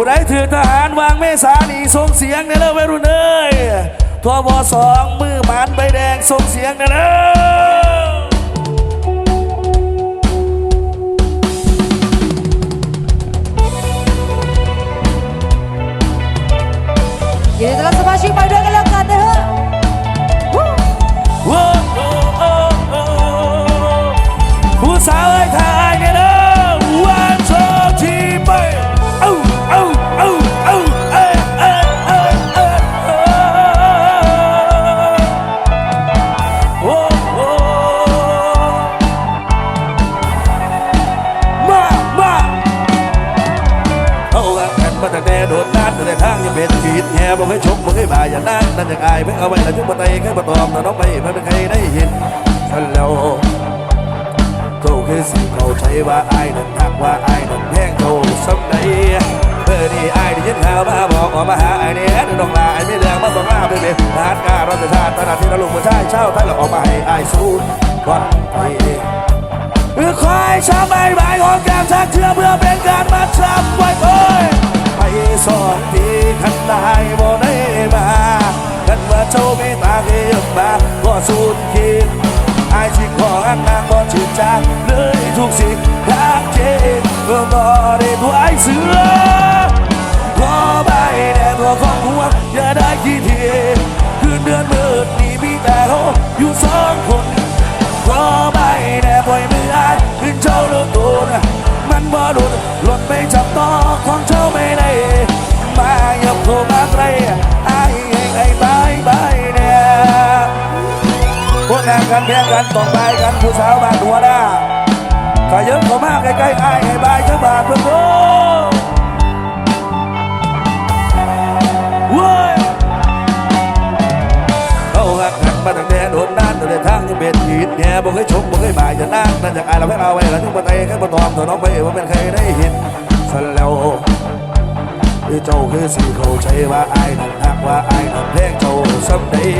ผู้ใดถือทหารวางเมษานีส่งเสียงในเลิศวัยรุ่นเอ้ยทบสองมือหมานใบแดงส่งเสียงในเลิศยินดีต้อนรับสมาชิกใหม่ด้วยกันแล้วกัน มาตั้งแต่โดดน้ำตั้งแต่ทางยังเป็นขีดแห่บ่เคยชกบ่เคยบ่ายอย่างนั้นนั่นอย่างอายเพิ่งเอาไว้แล้วจุ๊บมาเตแค่มาตอมแต่น้องไม่ไม่เป็นใครได้เห็นฉันแล้วเขาคือสิ่งเขาใช้ว่าไอ้ายนั้นทักว่าไอ้ายนั้นแพงเขาสำใดเพื่อนี่ไอ้ายได้ยินข่าวมาบอกออกมาหาไอ้เนี่ยเดินออกมาไอ้ไม่เรื่องมาบอกลาไปเป็นทหารการรัฐชาติตลาดที่นลุงมาใช่เช่าไทยเราออกมาให้ไอ้ายสู้วันไปเออคอยช้าใบใบของแก้มชักเชื่อเพื่อเป็น สูดคิดไอ้ที่ขออันนางบ่ชื่นใจเลยทุกสิ่งทักเจนเพื่อบ่ได้ตัวไอ้เสือขอใบแน่ตัวของหัวอย่าได้ขี้เทียคืนเดือนมืดนี่มีแต่เราอยู่สองคนขอใบแน่ปล่อยมือไอ้ขึ้นเจ้าเลือกตัวนมันบ่หลุดน พวกนางกันเพงกันต้องไปกันผู้สาวบ้านหัวหน้าขยับเข้ามากใกล้ๆไอ้ให้บายเจ้าบาทเพื่อนโอ้เว้ยเขาหักหักมาตั้งแต่โดนด้านตั้งแต่ทางยังเป็นขีดแง่บ่เคยชกบ่เคยบ่ายจะนั่งนั่นจากไอ้เราไม่เอาไว้แล้วทุกประเทศแค่บ่ตอมตัวน้องไปว่าเป็นใครได้เห็นสันแล้วที่เจ้าคือสิ่งเขาใช้ว่าไอ้นั่นหักว่าไอ้นั่นแพงเจ้าสำเดี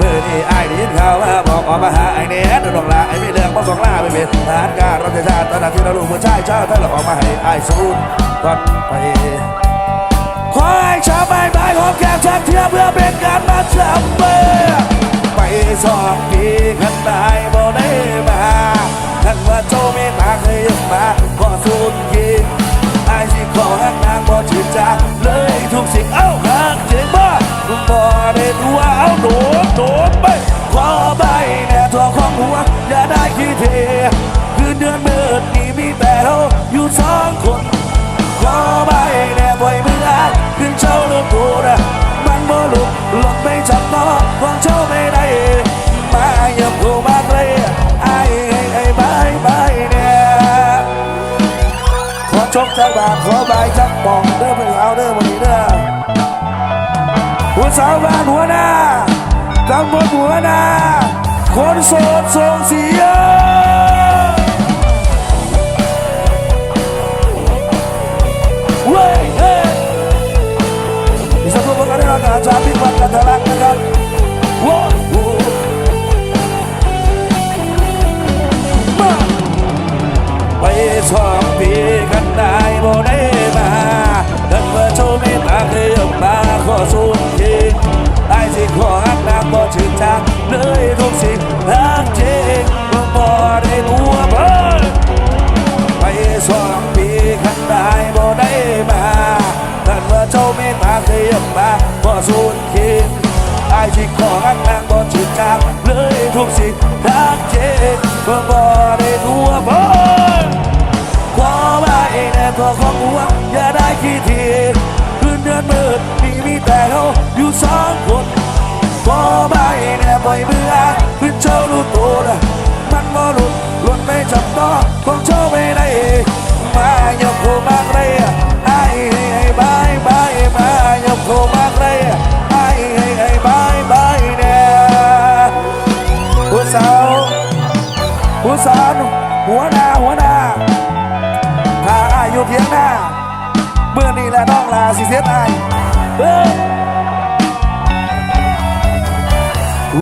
เมื่อนี้ไอ้ได้ยินข่าวว่าบอกออกมาหาไอ้เนี้ยดอกลาไอ้ไม่เลือกมาสองลาไม่เป็นทหารการรัฐชาติตอนนั้นที่เราลูกผู้ชายชาติถ้าเราออกมาให้ไอ้สูนตอนไปขอให้ชาวบ้านบานของแก้มชักเทียเพื่อเป็นการมาจับมือ หัวอย่าได้คิดเทคืนเดือนเมืดนี่มีแต่เราอยู่สองคนขอไปแน่ปล่อยมืออ้ายขึ้นเจ้าลูกกูนะมันบ่ลุกหลดไม่จับต่อวางเจ้าไม่ได้มาเหยับกูมาเกลไอ้ไอ้ไอ้บายบายเนี่ยขอชกจักบาขอบายจักบองเด้อไปเอาเด้อวันนี้เด้อหัวสาวบ้านหัวหน้าตำบลหัวหน้า คนโสดส่งเสียงเว้ยเฮ้ยมีสักคนกันได้รับอาจารย์พิพัฒน์กันทลักนะครับว้าวมาไปสองปีกันได้บ่ได้มาดันว่าโชว์ไม่ตาเคยออกมาขอสู้ทีไอ้สิขอหักนางบ่ชื่นใจเลย สองปีขันได้บ่ได้มาท่านว่าเจ้าเมตตาเคยยมาบ่สูญคิดไอ้ที่ขอรักนั้น อายุเพียงหน้าเมื่อนี้แหละน้องลาสิเสียตายเฮ้ย